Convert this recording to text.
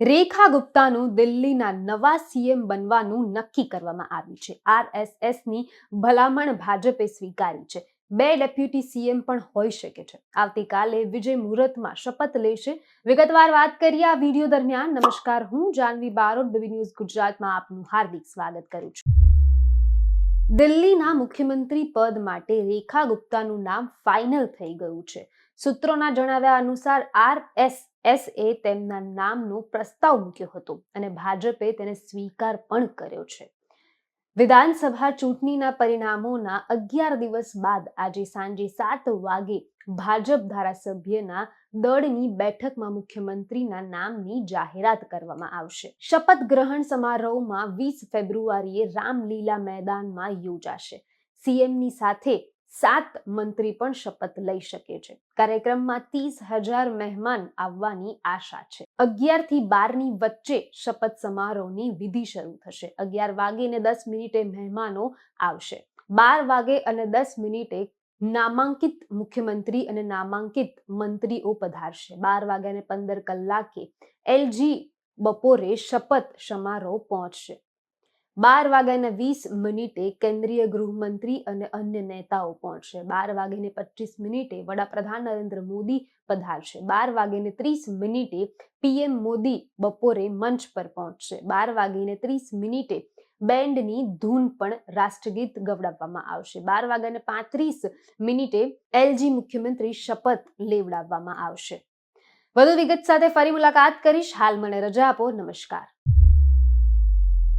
રેખા ગુપ્તાનું દિલ્હીના નવા સીએમ બનવાનું નક્કી કરવામાં આવ્યું છે. આરએસએસની ભલામણ ભાજપે સ્વીકારી છે. બે ડેપ્યુટી સીએમ પણ હોઈ શકે છે. આવતીકાલે વિજય મુહૂર્તમાં શપથ લેશે. વિગતવાર વાત કરીએ આ વીડિયો દરમિયાન. નમસ્કાર, હું જાનવી બારોટ, બીબી ન્યૂઝ ગુજરાતમાં આપનું હાર્દિક સ્વાગત કરું છું. દિલ્હીના મુખ્યમંત્રી પદ માટે રેખા ગુપ્તાનું નામ ફાઇનલ થઈ ગયું છે. સૂત્રોના જણાવ્યા અનુસાર આર એસ એસ એ તેમના નામનો પ્રસ્તાવ મૂક્યો હતો અને ભાજપે તેને સ્વીકાર પણ કર્યો છે. વિધાનસભા ચૂંટણીના પરિણામોના અગિયાર દિવસ બાદ આજે સાંજે સાત વાગે ભાજપ ધારાસભ્યના દળની બેઠકમાં મુખ્યમંત્રીના નામની જાહેરાત કરવામાં આવશે. શપથ ગ્રહણ સમારોહમાં વીસ ફેબ્રુઆરીએ રામલીલા મેદાનમાં યોજાશે. સીએમની સાથે સાત મંત્રી પણ શપથ લઈ શકે છે. કાર્યક્રમમાં ત્રીસ હજાર મહેમાન આવવાની આશા છે. અગિયારથી બારની વચ્ચે શપથ સમારોહની વિધિ શરૂ થશે. અગિયાર વાગે ને દસ મિનિટે મહેમાનો આવશે. બાર વાગે અને દસ મિનિટે નામાંકિત મુખ્યમંત્રી અને નામાંકિત મંત્રીઓ પધારશે. બાર વાગ્યા ને પંદર કલાકે એલજી બપોરે શપથ સમારોહ પહોંચશે. બાર વાગ્યાના વીસ મિનિટે કેન્દ્રીય ગૃહમંત્રી અને અન્ય નેતાઓ પહોંચશે. બાર વાગ્યાને પચીસ મિનિટે વડાપ્રધાન નરેન્દ્ર મોદી પધારશે. બાર વાગ્યાને ત્રીસ મિનિટે પીએમ મોદી બપોરે મંચ પર પહોંચશે. બાર વાગ્યાને ત્રીસ મિનિટે બેન્ડની ધૂન પણ રાષ્ટ્રગીત ગવડાવવામાં આવશે. બાર વાગ્યાને પાંત્રીસ મિનિટે એલજી મુખ્યમંત્રી શપથ લેવડાવવામાં આવશે. વધુ વિગત સાથે ફરી મુલાકાત કરીશ. હાલ મને રજા આપો. નમસ્કાર.